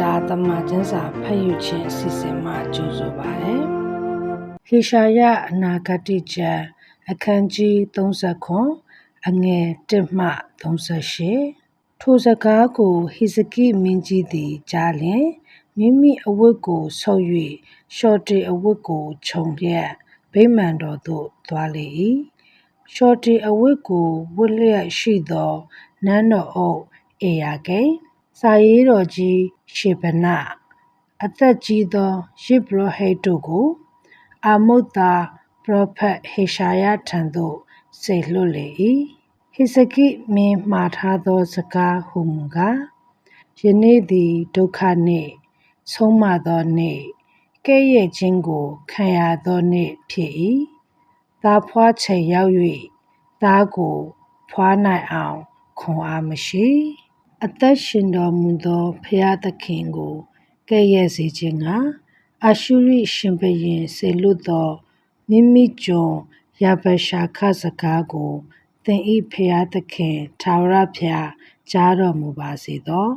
တာသမကျန်းစာဖတ်ယူခြင်းအစီအစဉ်မှာကြိုဆိုပါရစေ။ဟေရှာယအနာဂတိကျမ်းအခန်းကြီး39အငယ်1မှ38ထိုစကားကိုဟိဇကိမင်းကြီးသည်ကြားလျင်မိမိအဝတ်ကိုဆုပ်၍ရှော့တေအဝတ်ကိုခြုံလျက်ဗိမာန်တော်သို့သွားလေ၏။ရှော့တေအဝတ်ကိုဝတ်လျက်ရှိသောနန်းတော်အုပ်အေယာကိမ် စာရေးတော်ကြီးရှေဗနအသက်ကြီးသောယစ်ဘရဟိတ်တို့ကို အာမုတ်သားပရောဖက်ဟေရှာယထံသို့စေလွှတ်လေ၏ဟိစကိမင်းမှားထားသောစကားဟုမူကားယနေ့သည်ဒုက္ခနှင့်ဆုံးမသောနေ့ကဲ့ရဲ့ခြင်းကိုခံရသောနေ့ဖြစ်၏သားဖွားချိန်ရောက်၍သားကိုဖွားနိုင်အောင်ခွန်အားမရှိ အသက်ရှင်တော်မူသောဖျားသခင်ကိုကဲ့ရဲ့စေခြင်းကအရှုရိရှင်ဘရင်ဆေလွတ်သောမိမိကျွန်ရဗရှာခစကားကိုသင်ဤဖျားသခင်ထာဝရဖျားကြားတော်မူပါစေသော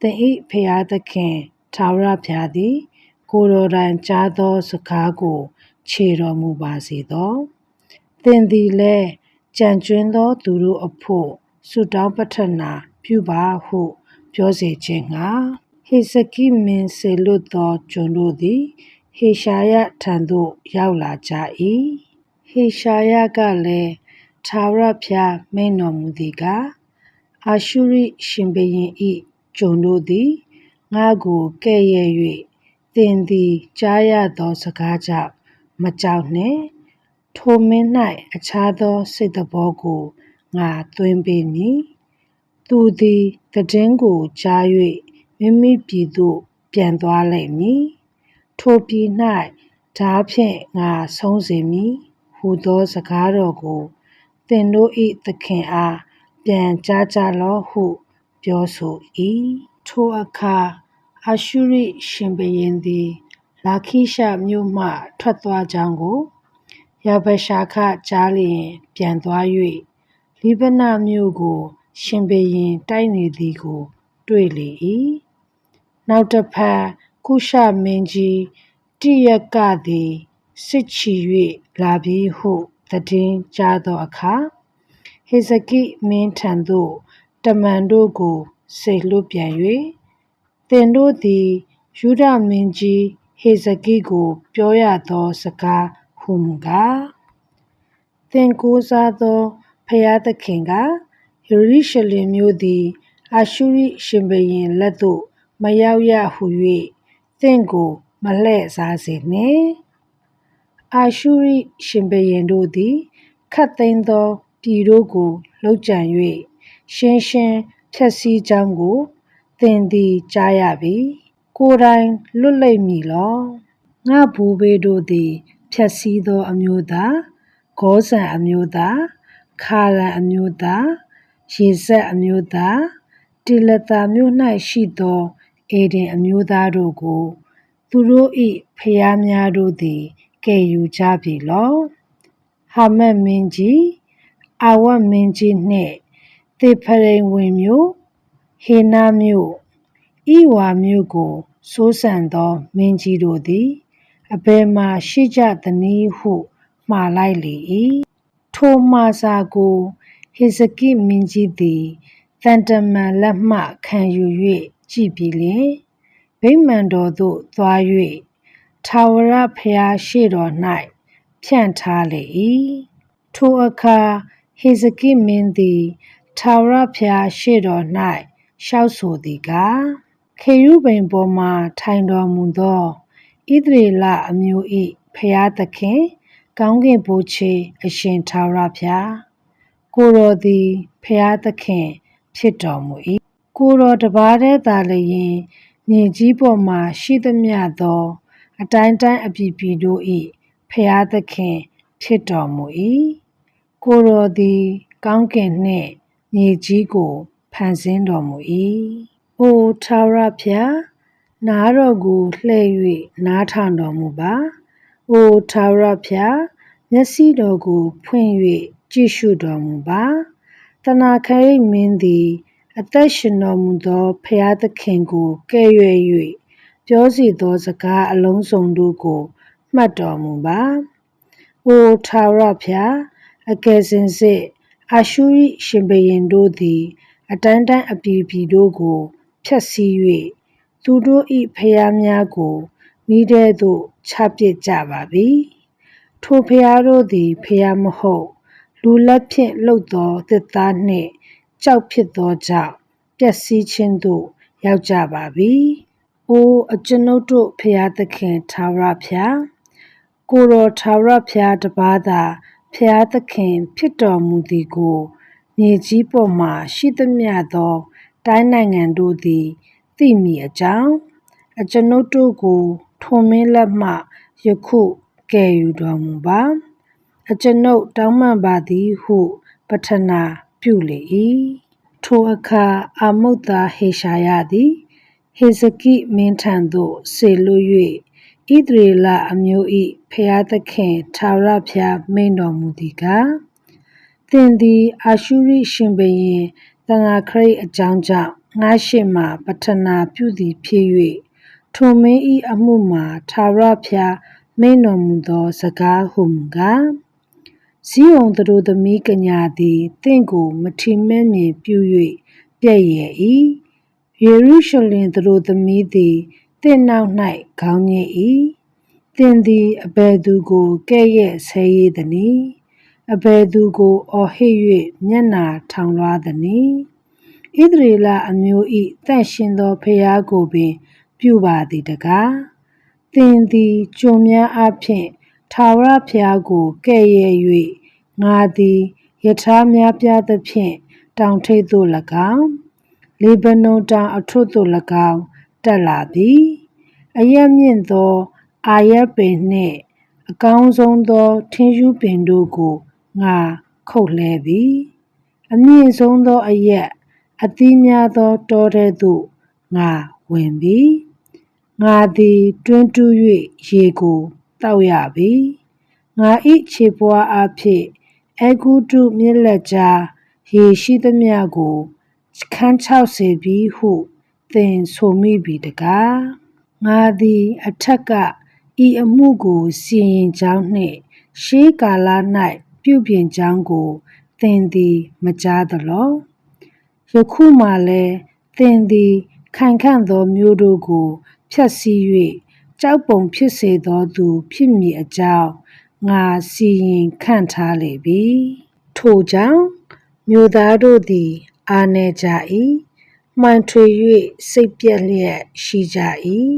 သင်ဤဖျားသခင်ထာဝရဖျားသည် ကိုယ်တော်တိုင်ကြားသောစကားကို ခြေတော်မူပါစေသောသင်သည်လည်းကြံကျွင်းသောသူတို့အဖို့ဆုတောင်းပတ္ထနာ ပြုပါဟုပြောစေခြင်းငှာဟေစကိမင်းစေလွတ်သောကျွန်တို့သည်ဟေရှာယထံသို့ရောက်လာကြ၏ဟေရှာယကလည်းသာရဖျားမိန်တော်မူသည်ကားအာရှုရိရှင်ဘရင်ဤကျွန်တို့သည်ငါကိုကဲ့ရဲ့၍သင်သည်ကြားရသောစကားကြောင့်မကြောက်နှင့်ထိုမင်း၌အခြားသောစိတ်တဘောကိုငါသွင်းပေမည် သူသည်တည်င်းကိုကြား၍မိမိပြည်သို့ ပြန်သွားလိမ့်မည်ထိုပြည်၌ဓာဖြင့်ငါဆုံးစေမည်ဟူသောစကားတော်ကိုသင်တို့၏သခင်အားပြန်ကြားကြလော့ဟု ပြောဆို၏ထိုအခါအရှုရိရှင်ဘရင်သည် လာခိရှမြို့မှ ထွက်သွားကြောင်းကိုယဗရှာခကြားလျင် ပြန်သွား၍လိဗနမြို့ကို ရှင်ဘရင်တိုက်နေသည်ကို တွေ့လေ၏နောက်တစ်ဖက်ကုရှမင်းကြီးတိယကသည်စစ်ချီ၍လာပြီးဟုသတင်းကြားသောအခါဟေဇကိမင်းထံသို့တမန်တို့ကိုစေလွတ်ပြန်၍သင်တို့သည်ယူဒမင်းကြီးဟေဇကိကိုပြောရသောစကားဟုမူကားသင်ကိုးစားသောဖျားသခင်က ယေရုရှလင်မြို့သည် အာရှုရိရှင်ဘရင်လက်သို့ မရောက်ရဟု၍သင်ကို မလှဲ့စားစေနှင့်အာရှုရိရှင်ဘရင်တို့သည်ခတ်သိမ်းသောပြည်တို့ကိုလှုပ်ကြံ၍ရှင်းရှင်းဖြက်စီးကြောင်းကို သင်သည် ကြားရပြီ ကိုယ်တိုင်လွတ်လိမ့်မည်လော ငါဘူဘေးတို့သည်ဖြက်စီးသောအမျိုးသား ဂောဇန်အမျိုးသား ခါရန်အမျိုးသား ရေဆက်အမျိုးသားတိလတာမြို့၌ရှိသောအေဒင်အမျိုးသားတို့ကို သူတို့၏ဖျားများတို့သည် ကယ်ယူကြပြီလော ဟာမတ်မင်းကြီး အာဝတ်မင်းကြီးနှင့် သေဖရိန်ဝင်မြို့ ဟေနာမြို့ဤဝါမြို့ကို စိုးစံသော မင်းကြီးတို့သည် အဘယ်မှရှိကြသနည်းဟု မှားလိုက်လေ၏ထိုမှားစာကို ဟေဇကိမင်းကြီးသည်တန်တမန်လက်မှခံယူ၍ကြည်ပြီးလျင်ဗိမာန်တော်သို့သွား၍ထာဝရဘုရားရှေ့တော်၌ဖြန့်ထားလေ၏ထိုအခါဟေဇကိမင်းသည်ထာဝရဘုရားရှေ့တော်၌ရှောက်ဆိုသည်ကားခေရုဗိမ်ပေါ်မှထိုင်တော်မူသောဣသရေလအမျိုး၏ဖျားသခင် ကောင်းကင်ဘုချေအရှင်ထာဝရဘုရား ကိုတော်သည်ဖျားသခင် ဖြစ်တော်မူ၏ကိုတော်တပါးတည်းသာလျင်မြေကြီးပေါ်မှရှိသမျှသော အတိုင်းတိုင်းအပြည်ပြည်တို့၏ဖျားသခင် ဖြစ်တော်မူ၏ကိုတော်သည် ကောင်းကင်နှင့်မြေကြီးကိုဖန်ဆင်းတော်မူ၏အိုထာဝရဘုရားနားတော်ကိုလှည့်၍နားထောင်တော်မူပါအိုထာဝရဘုရားမျက်စိတော်ကိုဖွင့်၍ ကြည့်ရှုတော်မူပါတနာခရိမင်းသည် အသက်ရှင်တော်မူသောဖျားသခင်ကိုကဲ့ရဲ့၍ပြောစီသောစကားအလုံးစုံတို့ကိုမှတ်တော်မူပါ။အိုထာဝရဖျားအကယ်စင်စစ်အာရှုရိရှင်ဘရင်တို့သည် အတန်းတန်းအပြည်ပြည်တို့ကိုဖျက်ဆီး၍သူတို့၏ဖျားများကိုမိတဲ့သို့ချပစ်ကြပါပြီ။ထိုဖျားတို့သည်ဖျားမဟုတ် လူလက်ဖြင့်လှုပ်သော သစ်သားနှင့်ကြောက်ဖြစ်သောကြောင့် ပျက်စီးခြင်းသို့ ရောက်ကြပါပြီ။အို အကျွန်ုပ်တို့ဖျားသခင် ထာဝရဖျား ကိုယ်တော်ထာဝရဖျားတပါးသာဖျားသခင်ဖြစ်တော်မူသည်ကို မြေကြီးပေါ်မှရှိသမျှသော တိုင်းနိုင်ငံတို့သည် သိမည်အကြောင်း အကျွန်ုပ်တို့ကိုထွန်မင်းလက်မှ ယခု ကယ်ယူတော်မူပါ အကျွန်ုပ်တောင်းပန်ပါသည်ဟုပထနာပြုလေ၏ထိုအခါအာမုတ်သားဟေရှာယသည် ဟေဇကိမင်းထံသို့ဆေလွ၍ဣသရေလအမျိုး၏ဖျားသခင်ထာဝရဘုရားမိန်တော်မူသည်ကားသင်သည်အာရှုရိရှင်ဘရင်တန်ဃာခရိတ်အကြောင်းကြောင့်ငါရှိမှပထနာပြုသည်ဖြစ်၍ထိုမင်း၏အမှုမှာထာဝရဘုရားမိန်တော်မူသောစကားဟုမူကား ဇီးုံတို့သမီးကညာသည်တင့်ကိုမထီမဲ့မြင်ပြု၍ပြည့်ရဲ့၏ယေရုရှလင်တို့သမီးသည်တင့်နောက်၌ခေါင်းညစ်၏သင်သည်အဘယ်သူကိုကဲ့ရဲ့ဆဲရည်သည်နီအဘယ်သူကိုအော်ဟစ်၍မျက်နာထောင်လွှားသည်နီဣသရေလအမျိုး၏တန့်ရှင်သောဖျားကိုပင် ပြုပါသည်တကားသင်သည်ကြုံများအဖျင် ထာဝရဘုရားကို ကဲ့ရဲ့၍ငါသည်ယထာများပြားသဖြင့် တောင်ထိပ်သို့၎င်းလေဗနုန်တောင်အထွတ်သို့၎င်း တက်လာသည်အယက်မြင့်သော အာရပင်နှင့် အကောင်းဆုံးသော ထင်းရှူးပင်တို့ကိုငါခုတ်လှဲသည်အမြင့်ဆုံးသောအရက်အသီးများသောတောထဲသို့ငါဝင်သည်ငါသည်တွင်းတူး၍ရေကို တောက်ရပြီငါဤခြေပွားအဖြစ်အဂုတုမြစ်လက်ကြားရေရှိသမျှကိုခန်း60ပြီဟုသင်ဆိုမိပြီတကားငါသည်အထက်ကဤအမှုကိုစီရင်ကြောင်းနှင့်ရှေးကာလ၌ပြုပြင်ကြောင်းကိုသင်သည်မကြားသလောယခုမှလည်းသင်သည်ခိုင်ခန့်သောမျိုးတို့ကိုဖြတ်စည်း၍ ကြောက်ပုံဖြစ်စေသောသူ ဖြစ်မည်အကြောင်းငါစီရင်ခန့်ထားလေပြီထို့ကြောင့်မြို့သားတို့သည် အာနေကြ၏မှန်ထွေ၍စိတ်ပြက်လျက်ရှိကြ၏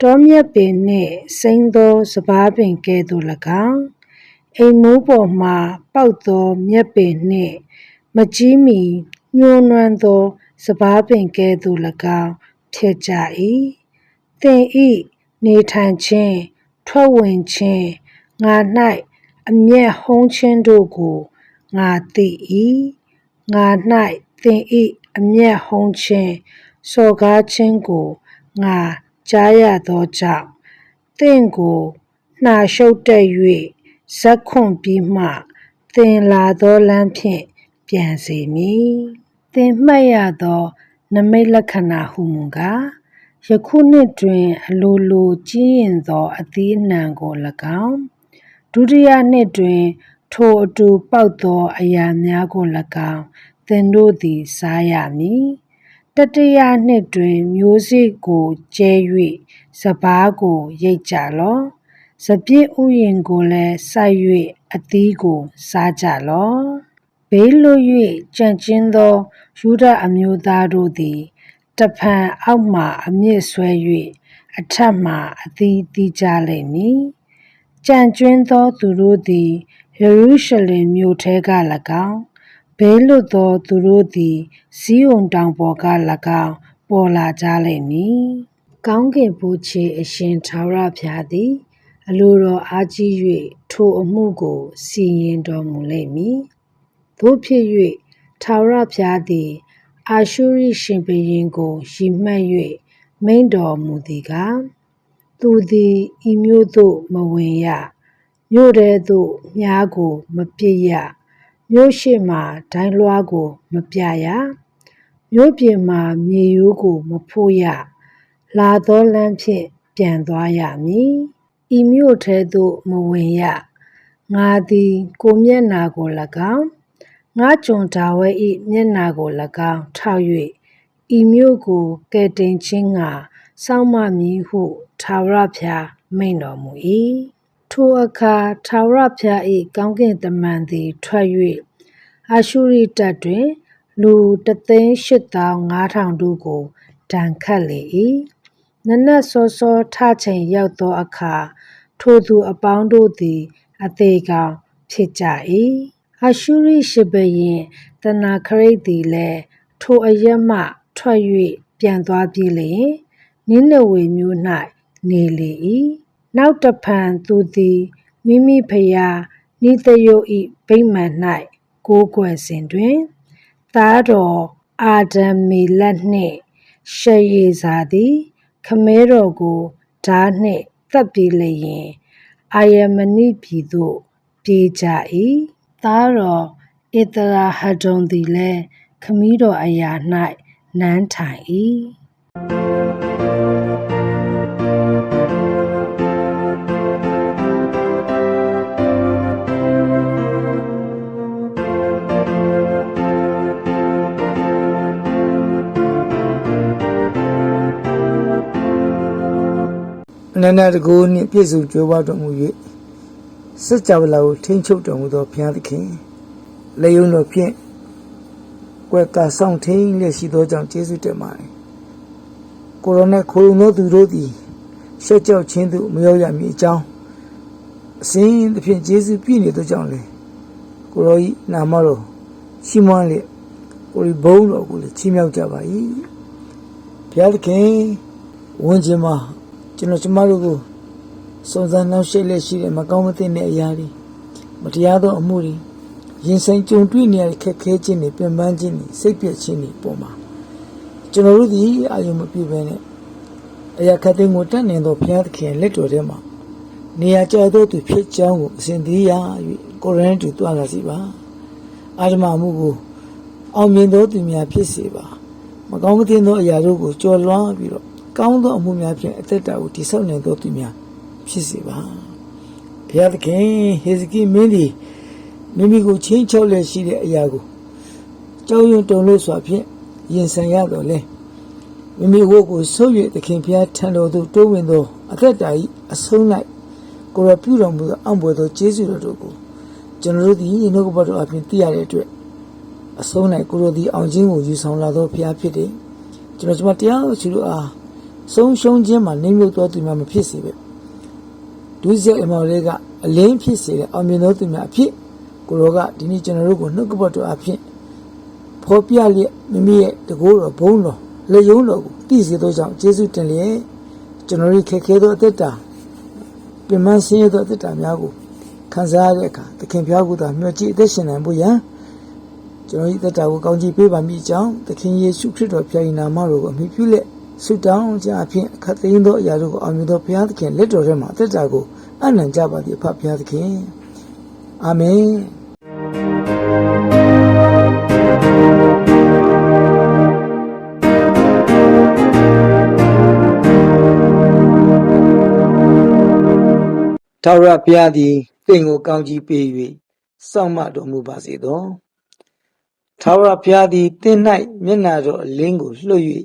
တောမြက်ပင်နှင့်စိမ့်သောစပားပင်ကဲ့သို့၎င်းအိမ်မိုးပေါ်မှ ပေါက်သောမြက်ပင်နှင့် မကြီးမီညှိုးနွမ်းသောစပားပင်ကဲ့သို့၎င်းဖြစ်ကြ၏သင်ဤ နေထိုင်ခြင်း ထွက်ဝင်ခြင်း ငါ၌အမျက်ဟုံးခြင်းတို့ကို ငါသိ၏ငါ၌သင်ဤအမျက်ဟုံးခြင်း စော်ကားခြင်းကို ငါကြားရသောကြောင့် သင်ကို နှာရှုပ်တက်၍ဇက်ခွန်ပြီးမှ သင်လာသောလမ်းဖြင့် ပြန်စေမည် သင်မှတ်ရသောနမိတ်လက္ခဏာဟုမူကား ယခုနှစ်တွင် အလိုလိုကြီးရင်သော အသီးအနှံကို၎င်း ဒုတိယနှစ်တွင် ထိုအတူပေါက်သော အရာများကို၎င်း သင်တို့သည် စားရမည် တတိယနှစ်တွင် မျိုးစေ့ကိုကျဲ၍စပားကို ရိတ်ကြလော့ စပြည့်ဥယင်ကိုလည်း စိုက်၍အသီးကို စားကြလော့ ဘေးလွတ်၍ကြံ့ကျင်းသောယူဒအမျိုးသားတို့သည် တဖန်အောက်မှအမြင့်ဆွဲ၍အထက်မှအသီးသီးကြလိမ့်မည်ကြံ့ကျွင်းသောသူတို့သည်ယေရုရှလင်မြို့ထဲက၎င်းဘေးလွတ်သောသူတို့သည်စီးုံတောင်ပေါ်က၎င်းပေါ်လာကြလိမ့်မည်ကောင်းကင်ဘုရားအရှင်ထာဝရဘုရားသည် အလိုတော်အားကြီး၍ထိုအမှုကိုစီရင်တော်မူလိမ့်မည်သို့ဖြစ်၍ထာဝရဘုရားသည် အာရှုရိရှင်ဘုရင်ကိုရည်မှတ်၍မိန့်တော်မူသည်ကားသူသည်ဤမြို့သို့မဝင်ရမြို့ထဲသို့မြားကိုမပြစ်ရမြို့ရှိမှဒိုင်းလွှားကိုမပြရမြို့ပြင်မှာမြေရိုးကိုမဖို့ရလာသောလမ်းဖြင့်ပြန်သွားရမည်ဤမြို့ထဲသို့မဝင်ရငါသည်ကိုမျက်နာကို၎င်း ငါကျွန်ဒါဝဲ၏မျက်နာကို၎င်းထောက်၍ဤမြို့ကိုကဲတင်ခြင်းငါစောင့်မမည်ဟုထာဝရဘုရားမိန်တော်မူ၏ထိုအခါထာဝရဘုရား၏ကောင်းကင်တမန်သည်ထွက်၍အာရှုရိတပ်တွင် လူတသိန်းရှစ်သောင်းငါးထောင်တို့ကိုဒဏ်ခတ်လေ၏နနက်စောစောထချိန်ရောက်သောအခါထိုသူအပေါင်းတို့သည် အသေးကောင်ဖြစ်ကြ၏ အရှုရိရှိဘရင်တနာခရိတ်သည်လည်းထိုအရက်မှထွက်၍ပြန်သွားပြီလျင်နိနဝေမြို့၌နေလေ၏နောက်တဖန်သူသည်မိမိဖျားနိသယုတ်၏ဗိမာန်၌ကိုးကွယ်စဉ်တွင်သားတော်အာဒံမေလတ်နှင့်ရှေယေဇာသည်ခမဲတော်ကိုဓာနှင့်တပ်ပြီးလျင်အာယမနိပြည်သို့ပြေးကြ၏ သားတော်ဧတရာဟဒုံသည်လည်းခမည်းတော်အရာ၌နန်းထိုင်၏အနန္တတကူနှင့်ပြည့်စုံကြွယ်ဝတော်မူ၍ စัจ java လာကိုထိမ့်ချုပ်တော်မူသောဘုရားသခင်လေယုံတော်ဖြင့်ကွယ်ကာဆောင်ထိန်လက်ရှိသောကြောင့်ကျေးဇူးတင်ပါတယ်ကိုရိုနာခိုလုံသောသူတို့သည်ရှက်ကြောက်ခြင်းသို့မရောက်ရမည်အကြောင်းအစဉ်သဖြင့်ကျေးဇူးပြည့်နေသောကြောင့်လေကိုရောဤနာမတော်ရှိမွန်းလေကိုရီဘုန်းတော်ကိုလည်းချီးမြှောက်ကြပါ၏ဘုရားသခင်ဝန်ကျင်မှာကျွန်တော်ကျမတို့ကို စုံစမ်းနှောက်ယှက်လက်ရှိတဲ့မကောင်းမသင့်တဲ့အရာတွေမတရားသောအမှုတွေရင်ဆိုင်ကြုံတွေ့နေရတဲ့ခက်ခဲခြင်းတွေပြင်ပန်းခြင်းတွေစိတ်ပြည့်ခြင်းတွေပေါ်မှာကျွန်တော်တို့ဒီအာယုံမပြည့်ဘဲနဲ့အရာခတ်သိမ်းကိုတတ်နိုင်သောဘုရားသခင်လက်တော်ထဲမှာနေရာကျသောသူဖြစ်ကြောင်းကိုအစဉ်သေးရ၍ကိုရန်တူတွားလာစီပါအာဓမမှုကိုအောင်မြင်သောသူများဖြစ်စေပါမကောင်းမသင့်သောအရာတို့ကိုကြော်လွှားပြီးတော့ကောင်းသောအမှုများဖြင့်အသက်တာကိုတည်ဆောက်နိုင်သောသူများ ဖြစ်စေပါဘုရားသခင်ဟေဇကိမင်းသည်မိမိကိုချင်းချောက်လက်ရှိတဲ့အရာကိုကြောက်ရွံ့တုန်လို့စွာဖြင့်ရင်ဆိုင်ရတော့လေမိမိဝတ်ကိုဆုပ်၍သခင်ဘုရားထံတော်သို့တိုးဝင်သောအသက်တာ၏အဆုံး၌ကိုယ်ရပြုတော်မူသောအံ့ဘွယ်သောကျေးဇူးတော်တို့ကိုကျွန်တော်တို့သည်နှုတ်ကပတ်တော်အပြင်သိရတဲ့အတွက်အဆုံး၌ကိုယ်တော်သည်အောင်ခြင်းကိုယူဆောင်လာသောဘုရားဖြစ်တယ်ကျွန်တော်ကျွန်မတရားတော်ချီလို့အားဆုံးရှုံးခြင်းမှာနေမြုပ်သောသူများမဖြစ်စေပဲ ဒုစရိုက်အမော်လေးကအလင်းဖြစ်စေတဲ့အောင်မြင်သောသူများအဖြစ်ကိုရောကဒီနေ့ကျွန်တော်တို့ကိုနှုတ်ကပတ်တော်အဖြစ်ဖော်ပြလျက်မိမိရဲ့တကိုးတော်ဘုံတော်လက်ယုံတော်ကိုတည်စေသောကြောင့်ယေရှုတင်လျက်ကျွန်တော်တို့ခက်ခဲသောအသက်တာပြမဆင်းရဲသောအသက်တာများကိုခံစားရတဲ့အခါသခင်ဖျားကိုသာမျှော်ကြည့်အသက်ရှင်နိုင်ဖို့ရန်ကျွန်တော်ဤသက်တာကိုကောင်းချီးပေးပါမိကြောင်းသခင်ယေရှုခရစ်တော်ဖျား၏နာမတော်ကိုအမိပြုလက် ဆုတောင်းကြအဖြစ်အခက်သိမ်းသောအရာတို့ကိုအောင်မြင်သောဘုရားသခင်လက်တော်ထဲမှာအသက်တာကိုအနံ့ကြပါသည်အဖဘုရားသခင်အာမင်ထာဝရဘုရားသည်သင်ကိုကောင်းကြီးပေး၍စောင့်မတော်မူပါစေသောထာဝရဘုရားသည်သင်၌မျက်နာတော်အလင်းကိုလွှတ်၍